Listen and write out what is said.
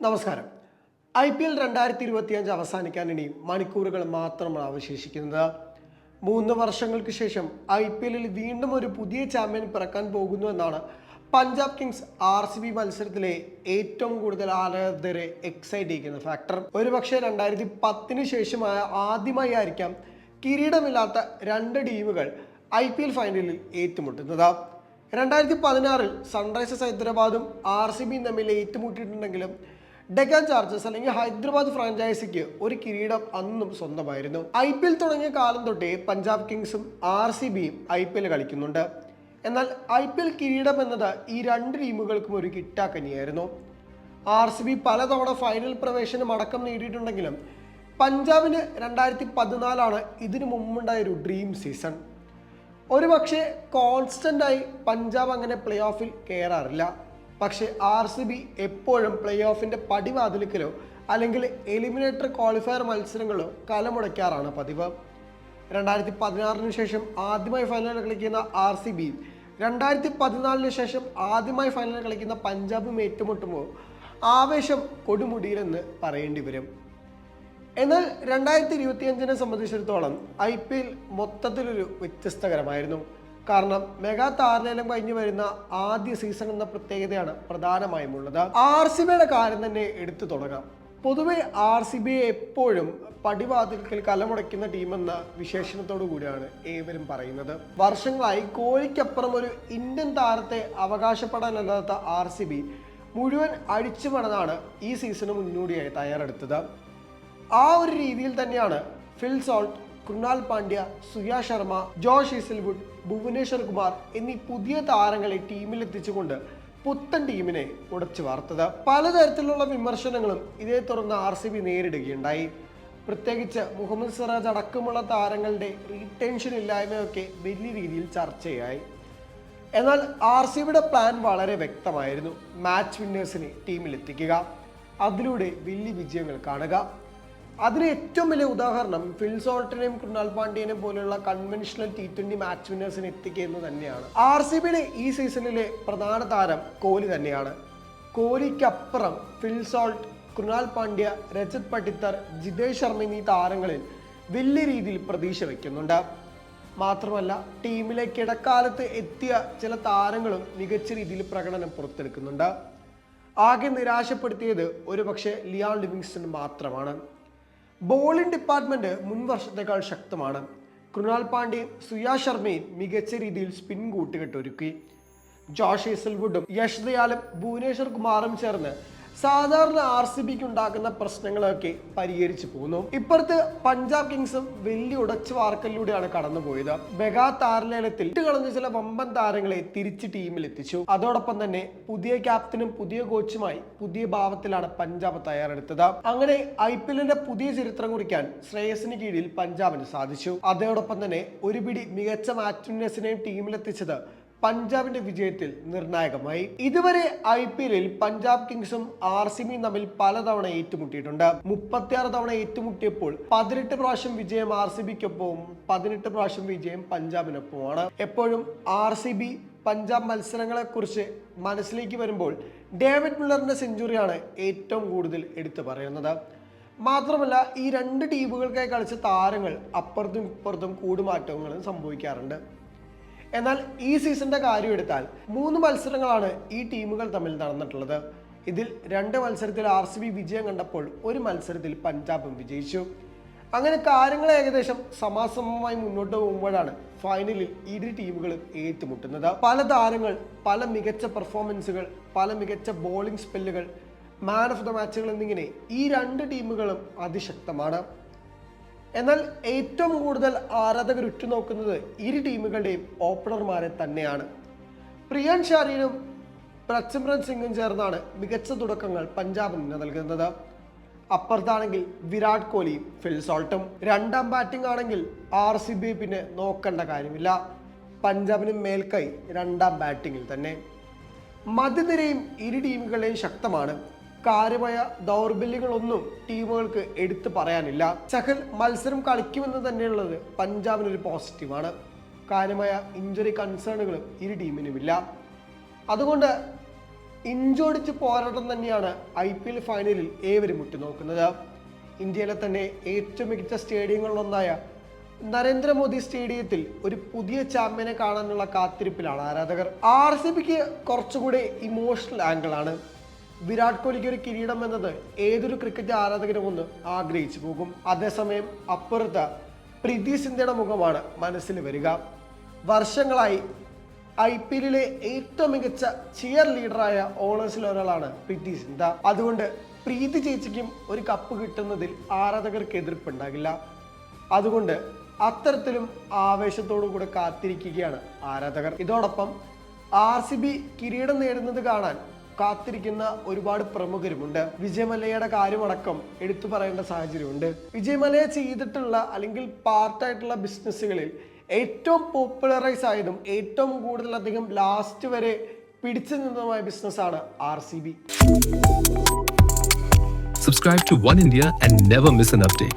നമസ്കാരം. I P L രണ്ടായിരത്തി ഇരുപത്തിയഞ്ച് അവസാനിക്കാൻ ഇനി മണിക്കൂറുകൾ മാത്രമാണ് അവശേഷിക്കുന്നത്. മൂന്ന് വർഷങ്ങൾക്ക് ശേഷം ഐ പി എല്ലിൽ വീണ്ടും ഒരു പുതിയ ചാമ്പ്യൻ പിറക്കാൻ പോകുന്നു എന്നാണ് Punjab Kings R C B മത്സരത്തിലെ ഏറ്റവും കൂടുതൽ ആരാധകരെ എക്സൈറ്റ് ചെയ്യിക്കുന്ന ഫാക്ടർ ഒരുപക്ഷെ രണ്ടായിരത്തി പത്തിന് ശേഷമായ ആദ്യമായി ആയിരിക്കാം കിരീടമില്ലാത്ത രണ്ട് ടീമുകൾ ഐ പി എൽ ഫൈനലിൽ ഏറ്റുമുട്ടുന്നത്. രണ്ടായിരത്തി പതിനാറിൽ സൺറൈസേഴ്സ് ഹൈദരാബാദും ആർ സി ബിയും തമ്മിൽ ഏറ്റുമുട്ടിയിട്ടുണ്ടെങ്കിലും ഡെക്കാൻ ചാർജസ് അല്ലെങ്കിൽ ഹൈദരാബാദ് ഫ്രാഞ്ചൈസിക്ക് ഒരു കിരീടം അന്നും സ്വന്തമായിരുന്നു. ഐ പി എൽ തുടങ്ങിയ കാലം തൊട്ടേ പഞ്ചാബ് കിങ്സും ആർ സി ബിയും ഐ പി എൽ കളിക്കുന്നുണ്ട്. എന്നാൽ ഐ പി എൽ കിരീടം എന്നത് ഈ രണ്ട് ടീമുകൾക്കും ഒരു കിട്ടാക്കനിയായിരുന്നു. ആർ സി ബി പലതവണ ഫൈനൽ പ്രവേശനം അടക്കം നേടിയിട്ടുണ്ടെങ്കിലും പഞ്ചാബിന് രണ്ടായിരത്തി പതിനാലാണ് ഇതിനു മുമ്പുണ്ടായ ഒരു ഡ്രീം സീസൺ. ഒരുപക്ഷെ കോൺസ്റ്റന്റ് ആയി പഞ്ചാബ് അങ്ങനെ പ്ലേ ഓഫിൽ കയറാറില്ല പക്ഷേ ആർ സി ബി എപ്പോഴും പ്ലേ ഓഫിന്റെ പടിവാതിലിക്കലോ അല്ലെങ്കിൽ എലിമിനേറ്റർ ക്വാളിഫയർ മത്സരങ്ങളോ കലമുടയ്ക്കാറാണ് പതിവ്. രണ്ടായിരത്തി പതിനാറിന് ശേഷം ആദ്യമായി ഫൈനൽ കളിക്കുന്ന ആർ സി ബി രണ്ടായിരത്തി പതിനാലിന് ശേഷം ആദ്യമായി ഫൈനൽ കളിക്കുന്ന പഞ്ചാബും ഏറ്റുമുട്ടുമ്പോൾ ആവേശം കൊടുമുടിയിലെന്ന് പറയേണ്ടി വരും. എന്നാൽ രണ്ടായിരത്തി ഇരുപത്തിയഞ്ചിനെ സംബന്ധിച്ചിടത്തോളം ഐ പി എൽ മൊത്തത്തിലൊരു വ്യത്യസ്തകരമായിരുന്നു. കാരണം മെഗാ താരലേലം കഴിഞ്ഞു വരുന്ന ആദ്യ സീസൺ എന്ന പ്രത്യേകതയാണ് പ്രധാനമായും ഉള്ളത്. ആർ സി ബിയുടെ കാര്യം തന്നെ എടുത്തു തുടങ്ങാം. പൊതുവെ ആർ സി ബി എപ്പോഴും പടിവാതിൽക്കൽ കലമുടയ്ക്കുന്ന ടീമെന്ന വിശേഷണത്തോടു കൂടിയാണ് ഏവരും പറയുന്നത്. വർഷങ്ങളായി കോഴിക്കപ്പുറം ഒരു ഇന്ത്യൻ താരത്തെ അവകാശപ്പെടാനല്ലാത്ത ആർ സി ബി മുഴുവൻ അഴിച്ചു പണതാണ് ഈ സീസണ് മുന്നോടിയായി തയ്യാറെടുത്തത്. ആ ഒരു രീതിയിൽ തന്നെയാണ് Phil Salt Krunal Pandya Suyash Sharma Josh Hazlewood Bhuvneshwar Kumar എന്നീ പുതിയ താരങ്ങളെ ടീമിലെത്തിച്ചുകൊണ്ട് പുത്തൻ ടീമിനെ ഉടച്ചു വാർത്തത്. പലതരത്തിലുള്ള വിമർശനങ്ങളും ഇതേ തുടർന്ന് ആർ സി ബി നേരിടുകയുണ്ടായി. പ്രത്യേകിച്ച് മുഹമ്മദ് സിറാജ് അടക്കമുള്ള താരങ്ങളുടെ റീടെൻഷൻ ഇല്ലായ്മയൊക്കെ വലിയ രീതിയിൽ ചർച്ചയായി. എന്നാൽ ആർ സി ബിയുടെ പ്ലാൻ വളരെ വ്യക്തമായിരുന്നു. മാച്ച് വിന്നേഴ്സിനെ ടീമിലെത്തിക്കുക. അതിലൂടെ വലിയ വിജയങ്ങൾ കാണുക. അതിന് ഏറ്റവും വലിയ ഉദാഹരണം ഫിൽ സോൾട്ടിനെയും കൃണാൽ പാണ്ഡ്യനെയും പോലെയുള്ള കൺവെൻഷണൽ ടി ട്വന്റി മാച്ച് വിന്നേഴ്സിനെ എത്തിക്കുക എന്ന് തന്നെയാണ്. ആർ സി ബിയുടെ ഈ സീസണിലെ പ്രധാന താരം കോഹ്ലി തന്നെയാണ്. കോഹ്ലിക്കപ്പുറം ഫിൽ സോൾട്ട് കൃണാൽ പാണ്ഡ്യ രജത് പട്ടിത്തർ ജിതേഷ് ശർമ്മ എന്നീ താരങ്ങളിൽ വലിയ രീതിയിൽ പ്രതീക്ഷ വയ്ക്കുന്നുണ്ട് മാത്രമല്ല ടീമിലെ കിടക്കാലത്ത് എത്തിയ ചില താരങ്ങളും മികച്ച രീതിയിൽ പ്രകടനം പുറത്തെടുക്കുന്നുണ്ട്. ആകെ നിരാശപ്പെടുത്തിയത് ഒരുപക്ഷെ ലിയാൻ ലിവിങ്സ്റ്റൺ മാത്രമാണ്. ബോളിംഗ് ഡിപ്പാർട്ട്മെന്റ് മുൻ വർഷത്തേക്കാൾ ശക്തമാണ്. കൃണാൽ പാണ്ഡ്യയും സുയാ ശർമ്മയും മികച്ച രീതിയിൽ സ്പിൻ കൂട്ടുകെട്ടൊരുക്കി. ജോഷ് ഈസൽവുഡും യശ്ദയാലും ഭുവനേശ്വർ കുമാറും ചേർന്ന് സാധാരണ ആർ സി ബിക്ക് ഉണ്ടാക്കുന്ന പ്രശ്നങ്ങളൊക്കെ പരിഹരിച്ചു പോകുന്നു. ഇപ്പുറത്ത് പഞ്ചാബ് കിങ്സും വലിയ ഉടച്ചു വാർക്കലിലൂടെയാണ് കടന്നുപോയത് മെഗാ താരലേലത്തിൽ കളഞ്ഞ ചില വമ്പൻ താരങ്ങളെ തിരിച്ച് ടീമിൽ എത്തിച്ചു. അതോടൊപ്പം തന്നെ പുതിയ ക്യാപ്റ്റനും പുതിയ കോച്ചുമായി പുതിയ ഭാവത്തിലാണ് പഞ്ചാബ് തയ്യാറെടുത്തത്. അങ്ങനെ ഐ പി എല്ലിന്റെ പുതിയ ചരിത്രം കുറിക്കാൻ ശ്രേയസിന് കീഴിൽ പഞ്ചാബിന് സാധിച്ചു. അതോടൊപ്പം തന്നെ ഒരു പിടി മികച്ച മാറ്റുനസിനെയും ടീമിലെത്തിച്ചത് പഞ്ചാബിന്റെ വിജയത്തിൽ നിർണായകമായി. ഇതുവരെ ഐ പി എല്ലിൽ പഞ്ചാബ് കിങ്സും ആർ സി ബിയും തമ്മിൽ പലതവണ ഏറ്റുമുട്ടിയിട്ടുണ്ട്. മുപ്പത്തിയാറ് തവണ ഏറ്റുമുട്ടിയപ്പോൾ പതിനെട്ട് പ്രാവശ്യം വിജയം ആർ സി ബിക്കൊപ്പവും പതിനെട്ട് പ്രാവശ്യം വിജയം പഞ്ചാബിനൊപ്പമാണ് എപ്പോഴും ആർ സി ബി പഞ്ചാബ് മത്സരങ്ങളെ കുറിച്ച് മനസ്സിലേക്ക് വരുമ്പോൾ ഡേവിഡ് മില്ലറിന്റെ സെഞ്ചുറിയാണ് ഏറ്റവും കൂടുതൽ എടുത്തു പറയുന്നത്. മാത്രമല്ല ഈ രണ്ട് ടീമുകൾക്കായി കളിച്ച താരങ്ങൾ അപ്പുറത്തും ഇപ്പുറത്തും കൂടുമാറ്റങ്ങളും സംഭവിക്കാറുണ്ട്. എന്നാൽ ഈ സീസണിന്റെ കാര്യം എടുത്താൽ മൂന്ന് മത്സരങ്ങളാണ് ഈ ടീമുകൾ തമ്മിൽ നടന്നിട്ടുള്ളത്. ഇതിൽ രണ്ട് മത്സരത്തിൽ ആർ സി ബി വിജയം കണ്ടപ്പോൾ ഒരു മത്സരത്തിൽ പഞ്ചാബും വിജയിച്ചു. അങ്ങനെ കാര്യങ്ങൾ ഏകദേശം സമാസമമായി മുന്നോട്ട് പോകുമ്പോഴാണ് ഫൈനലിൽ ഇരു ടീമുകളും ഏറ്റുമുട്ടുന്നത്. പല താരങ്ങൾ പല മികച്ച പെർഫോമൻസുകൾ പല മികച്ച ബോളിംഗ് സ്പെല്ലുകൾ മാൻ ഓഫ് ദ മാച്ചുകൾ എന്നിങ്ങനെ ഈ രണ്ട് ടീമുകളും അതിശക്തമാണ്. എന്നാൽ ഏറ്റവും കൂടുതൽ ആരാധകർ ഉറ്റുനോക്കുന്നത് ഇരു ടീമുകളുടെയും ഓപ്പണർമാരെ തന്നെയാണ്. പ്രിയാൻ ഷാരീനും പ്രസിമ്രൻ സിംഗും ചേർന്നാണ് മികച്ച തുടക്കങ്ങൾ പഞ്ചാബിന് നൽകുന്നത്. അപ്പുറത്താണെങ്കിൽ വിരാട് കോഹ്ലിയും ഫിൽ സോൾട്ടും. രണ്ടാം ബാറ്റിംഗ് ആണെങ്കിൽ ആർ സി ബി പിന്നെ നോക്കേണ്ട കാര്യമില്ല. പഞ്ചാബിന് മേൽക്കൈ രണ്ടാം ബാറ്റിങ്ങിൽ തന്നെ. മധ്യനിരയും ഇരു ടീമുകളെയും ശക്തമാണ്. കാര്യമായ ദൗർബല്യങ്ങളൊന്നും ടീമുകൾക്ക് എടുത്തു പറയാനില്ല. ചഹൽ മത്സരം കളിക്കുമെന്ന് തന്നെയുള്ളത് പഞ്ചാബിനൊരു പോസിറ്റീവാണ്. കാര്യമായ ഇഞ്ചുറി കൺസേണുകളും ഇരു ടീമിനുമില്ല. അതുകൊണ്ട് ഇഞ്ചോടിച്ച് പോരാട്ടം തന്നെയാണ് ഐ പി എൽ ഫൈനലിൽ ഏവരും ഉറ്റുനോക്കുന്നത്. ഇന്ത്യയിലെ തന്നെ ഏറ്റവും മികച്ച സ്റ്റേഡിയങ്ങളിലൊന്നായ നരേന്ദ്രമോദി സ്റ്റേഡിയത്തിൽ ഒരു പുതിയ ചാമ്പ്യനെ കാണാനുള്ള കാത്തിരിപ്പിലാണ് ആരാധകർ. ആർ സി ബിക്ക് കുറച്ചുകൂടി ഇമോഷണൽ ആംഗിൾ ആണ്. വിരാട് കോഹ്ലിക്ക് ഒരു കിരീടം എന്നത് ഏതൊരു ക്രിക്കറ്റ് ആരാധകരും ഒന്ന് ആഗ്രഹിച്ചു പോകും. അതേസമയം അപ്പുറത്ത് പ്രീതി സിന്ധയുടെ മുഖമാണ് മനസ്സിൽ വരിക. വർഷങ്ങളായി ഐ പി എല്ലിലെ ഏറ്റവും മികച്ച ചിയർ ലീഡറായ ഓണേഴ്സിൽ ഒരാളാണ് പ്രീതി സിന്ധ അതുകൊണ്ട് പ്രീതി ചേച്ചിക്കും ഒരു കപ്പ് കിട്ടുന്നതിൽ ആരാധകർക്ക് എതിർപ്പുണ്ടാകില്ല അതുകൊണ്ട് അത്തരത്തിലും ആവേശത്തോടു കൂടെ കാത്തിരിക്കുകയാണ് ആരാധകർ. ഇതോടൊപ്പം ആർ സി ബി കിരീടം നേടുന്നത് കാണാൻ കാത്തിരിക്കുന്ന ഒരുപാട് പ്രമുഖരുമുണ്ട്. വിജയമലയുടെ കാര്യമടക്കം എടുത്തു പറയേണ്ട സാഹചര്യമുണ്ട്. വിജയമലയ ചെയ്തിട്ടുള്ള അല്ലെങ്കിൽ പാർട്ടായിട്ടുള്ള ബിസിനസ്സുകളിൽ ഏറ്റവും പോപ്പുലറൈസ് ആയതും ഏറ്റവും കൂടുതലധികം ലാസ്റ്റ് വരെ പിടിച്ചു നിന്നതുമായ ബിസിനസ്സാണ് R C B Subscribe to One India and never miss an.